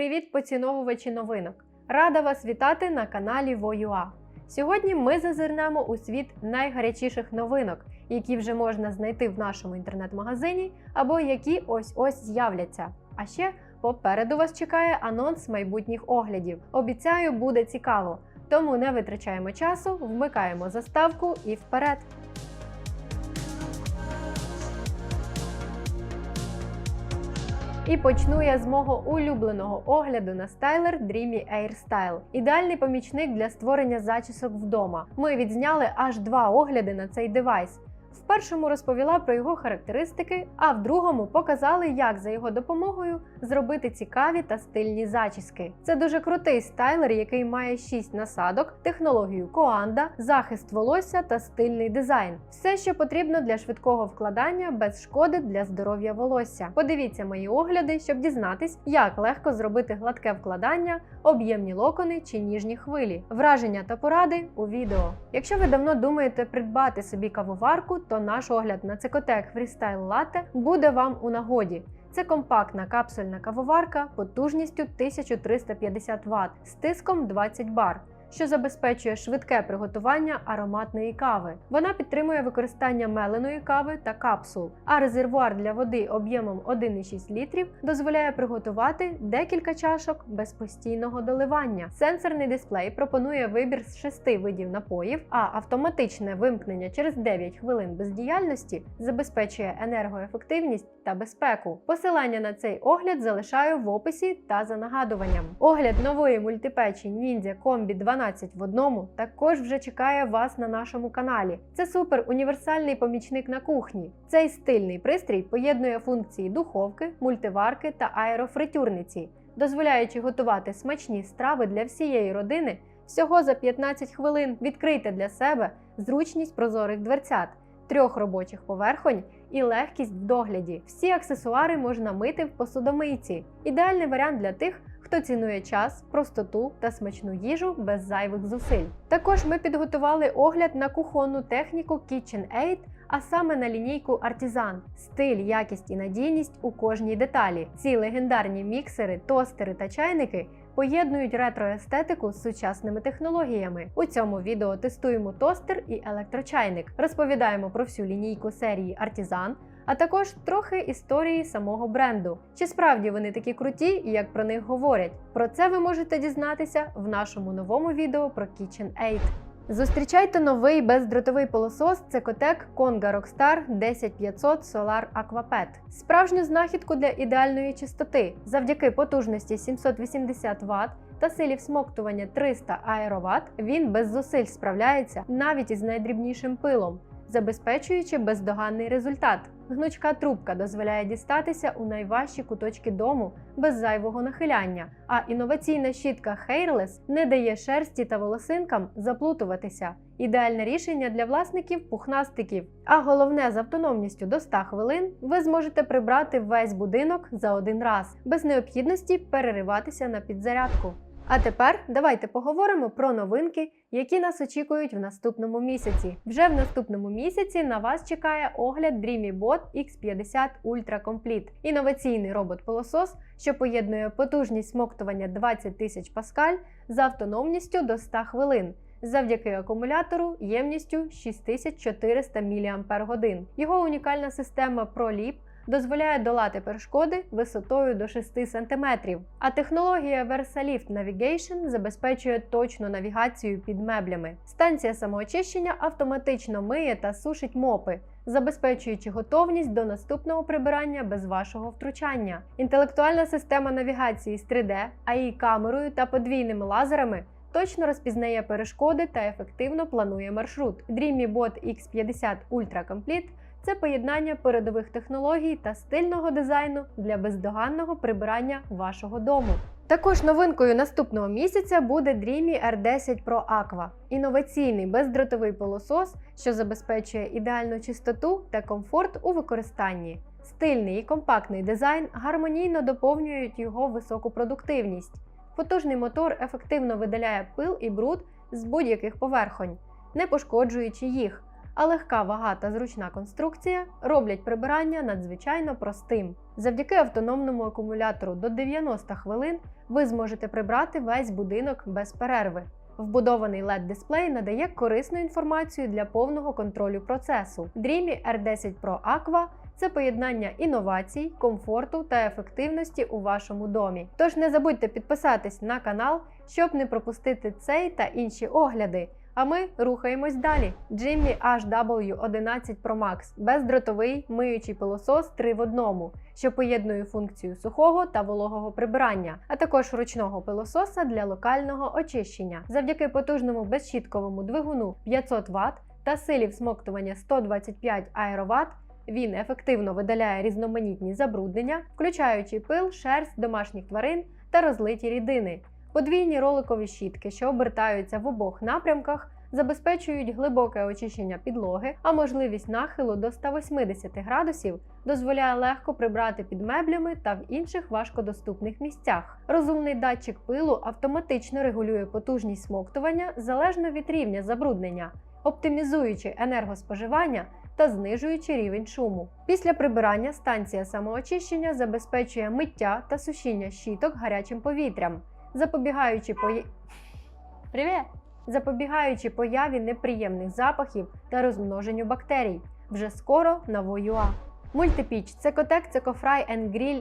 Привіт, поціновувачі новинок! Рада вас вітати на каналі Воюа. Сьогодні ми зазирнемо у світ найгарячіших новинок, які вже можна знайти в нашому інтернет-магазині або які ось-ось з'являться. А ще попереду вас чекає анонс майбутніх оглядів. Обіцяю, буде цікаво. Тому не витрачаємо часу, вмикаємо заставку і вперед. І почну я з мого улюбленого огляду на стайлер Dreamy Air Style. Ідеальний помічник для створення зачісок вдома. Ми відзняли аж два огляди на цей девайс. В першому розповіла про його характеристики, а в другому показали, як за його допомогою зробити цікаві та стильні зачіски. Це дуже крутий стайлер, який має 6 насадок, технологію коанда, захист волосся та стильний дизайн. Все, що потрібно для швидкого вкладання без шкоди для здоров'я волосся. Подивіться мої огляди, щоб дізнатись, як легко зробити гладке вкладання, об'ємні локони чи ніжні хвилі. Враження та поради у відео. Якщо ви давно думаєте придбати собі кавоварку, то наш огляд на Цикотек Freestyle Latte буде вам у нагоді. Це компактна капсульна кавоварка потужністю 1350 Вт з тиском 20 бар. Що забезпечує швидке приготування ароматної кави. Вона підтримує використання меленої кави та капсул, а резервуар для води об'ємом 1,6 літрів дозволяє приготувати декілька чашок без постійного доливання. Сенсорний дисплей пропонує вибір з шести видів напоїв, а автоматичне вимкнення через 9 хвилин бездіяльності забезпечує енергоефективність та безпеку. Посилання на цей огляд залишаю в описі та за нагадуванням. Огляд нової мультипечі Ninja Combi 12 в одному також вже чекає вас на нашому каналі. Це супер універсальний помічник на кухні. Цей стильний пристрій поєднує функції духовки, мультиварки та аерофритюрниці, дозволяючи готувати смачні страви для всієї родини. Всього за 15 хвилин відкрийте для себе зручність прозорих дверцят, трьох робочих поверхонь і легкість в догляді. Всі аксесуари можна мити в посудомийці. Ідеальний варіант для тих, хто цінує час, простоту та смачну їжу без зайвих зусиль. Також ми підготували огляд на кухонну техніку KitchenAid, а саме на лінійку Artisan. Стиль, якість і надійність у кожній деталі. Ці легендарні міксери, тостери та чайники поєднують ретроестетику з сучасними технологіями. У цьому відео тестуємо тостер і електрочайник, розповідаємо про всю лінійку серії Artisan, а також трохи історії самого бренду. Чи справді вони такі круті, як про них говорять? Про це ви можете дізнатися в нашому новому відео про KitchenAid. Зустрічайте новий бездротовий пилосос Cecotec Conga Rockstar 10500 Solar Aquapet. Справжню знахідку для ідеальної чистоти завдяки потужності 780 Вт та силі всмоктування 300 аероват він без зусиль справляється навіть із найдрібнішим пилом забезпечуючи бездоганний результат. Гнучка трубка дозволяє дістатися у найважчі куточки дому без зайвого нахиляння, а інноваційна щітка Hairless не дає шерсті та волосинкам заплутуватися. Ідеальне рішення для власників пухнастиків. А головне, з автономністю до 100 хвилин ви зможете прибрати весь будинок за один раз, без необхідності перериватися на підзарядку. А тепер давайте поговоримо про новинки, які нас очікують в наступному місяці. Вже в наступному місяці на вас чекає огляд DreamyBot X50 Ultra Complete – інноваційний робот-пилосос, що поєднує потужність смоктування 20 тисяч паскаль з автономністю до 100 хвилин. Завдяки акумулятору ємністю 6400 мАч. Його унікальна система ProLip дозволяє долати перешкоди висотою до 6 см. А технологія Versalift Navigation забезпечує точну навігацію під меблями. Станція самоочищення автоматично миє та сушить мопи. Забезпечуючи готовність до наступного прибирання без вашого втручання, інтелектуальна система навігації з 3D, AI камерою та подвійними лазерами точно розпізнає перешкоди та ефективно планує маршрут. DreamyBot X50 Ultra Complete це поєднання передових технологій та стильного дизайну для бездоганного прибирання вашого дому. Також новинкою наступного місяця буде Dreamy R10 Pro Aqua – інноваційний бездротовий пилосос, що забезпечує ідеальну чистоту та комфорт у використанні. Стильний і компактний дизайн гармонійно доповнюють його високу продуктивність. Потужний мотор ефективно видаляє пил і бруд з будь-яких поверхонь, не пошкоджуючи їх а легка вага та зручна конструкція роблять прибирання надзвичайно простим. Завдяки автономному акумулятору до 90 хвилин ви зможете прибрати весь будинок без перерви. Вбудований LED-дисплей надає корисну інформацію для повного контролю процесу. Dreamy R10 Pro Aqua це поєднання інновацій, комфорту та ефективності у вашому домі. Тож не забудьте підписатись на канал, щоб не пропустити цей та інші огляди. А ми рухаємось далі. Jimmy HW11 Pro Max бездротовий миючий пилосос 3 в одному, що поєднує функцію сухого та вологого прибирання, а також ручного пилососа для локального очищення. Завдяки потужному безщітковому двигуну 500 Вт та силі всмоктування 125 аероват. Він ефективно видаляє різноманітні забруднення, включаючи пил, шерсть домашніх тварин та розлиті рідини. Подвійні роликові щітки, що обертаються в обох напрямках, забезпечують глибоке очищення підлоги, а можливість нахилу до 180 градусів дозволяє легко прибрати під меблями та в інших важкодоступних місцях. Розумний датчик пилу автоматично регулює потужність смоктування залежно від рівня забруднення, оптимізуючи енергоспоживання та знижуючи рівень шуму. Після прибирання станція самоочищення забезпечує миття та сушіння щіток гарячим повітрям запобігаючи пої... Привіт! запобігаючи появі неприємних запахів та розмноженню бактерій. Вже скоро на Воюа. Мультипіч це котек Цекофрай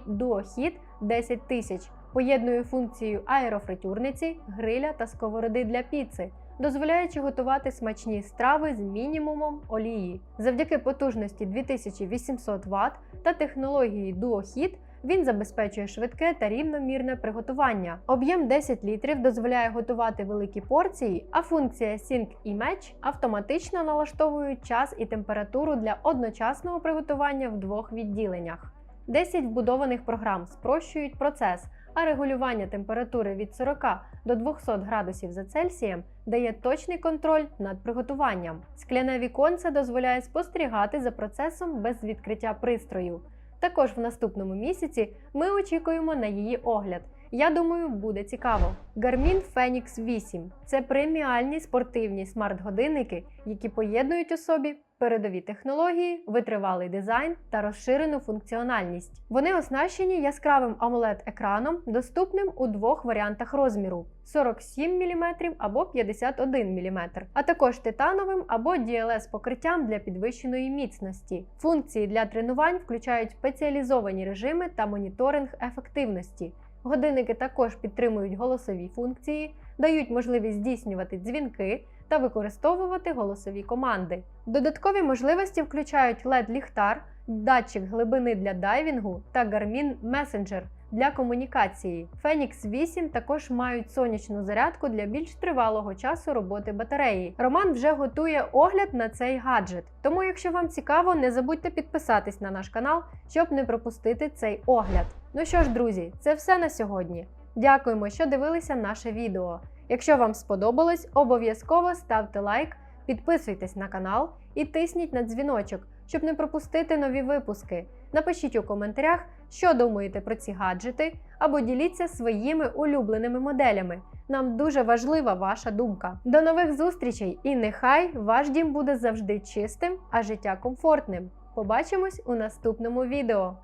Duo Heat 10 тисяч. Поєднує функцію аерофритюрниці, гриля та сковороди для піци, дозволяючи готувати смачні страви з мінімумом олії. Завдяки потужності 2800 Вт та технології Duo Heat він забезпечує швидке та рівномірне приготування. Об'єм 10 літрів дозволяє готувати великі порції, а функція Sync і Match автоматично налаштовують час і температуру для одночасного приготування в двох відділеннях. 10 вбудованих програм спрощують процес, а регулювання температури від 40 до 200 градусів за Цельсієм дає точний контроль над приготуванням. Скляне віконце дозволяє спостерігати за процесом без відкриття пристрою. Також в наступному місяці ми очікуємо на її огляд. Я думаю, буде цікаво. Garmin Fenix 8 це преміальні спортивні смарт-годинники, які поєднують у собі передові технології, витривалий дизайн та розширену функціональність. Вони оснащені яскравим amoled екраном доступним у двох варіантах розміру: 47 мм або 51 мм, а також титановим або DLS покриттям для підвищеної міцності. Функції для тренувань включають спеціалізовані режими та моніторинг ефективності. Годинники також підтримують голосові функції, дають можливість здійснювати дзвінки та використовувати голосові команди. Додаткові можливості включають LED-ліхтар, датчик глибини для дайвінгу та Garmin Messenger для комунікації. Phoenix 8 також мають сонячну зарядку для більш тривалого часу роботи батареї. Роман вже готує огляд на цей гаджет. Тому, якщо вам цікаво, не забудьте підписатись на наш канал, щоб не пропустити цей огляд. Ну що ж, друзі, це все на сьогодні. Дякуємо, що дивилися наше відео. Якщо вам сподобалось, обов'язково ставте лайк, підписуйтесь на канал і тисніть на дзвіночок, щоб не пропустити нові випуски. Напишіть у коментарях, що думаєте про ці гаджети, або діліться своїми улюбленими моделями. Нам дуже важлива ваша думка. До нових зустрічей! І нехай ваш дім буде завжди чистим, а життя комфортним. Побачимось у наступному відео.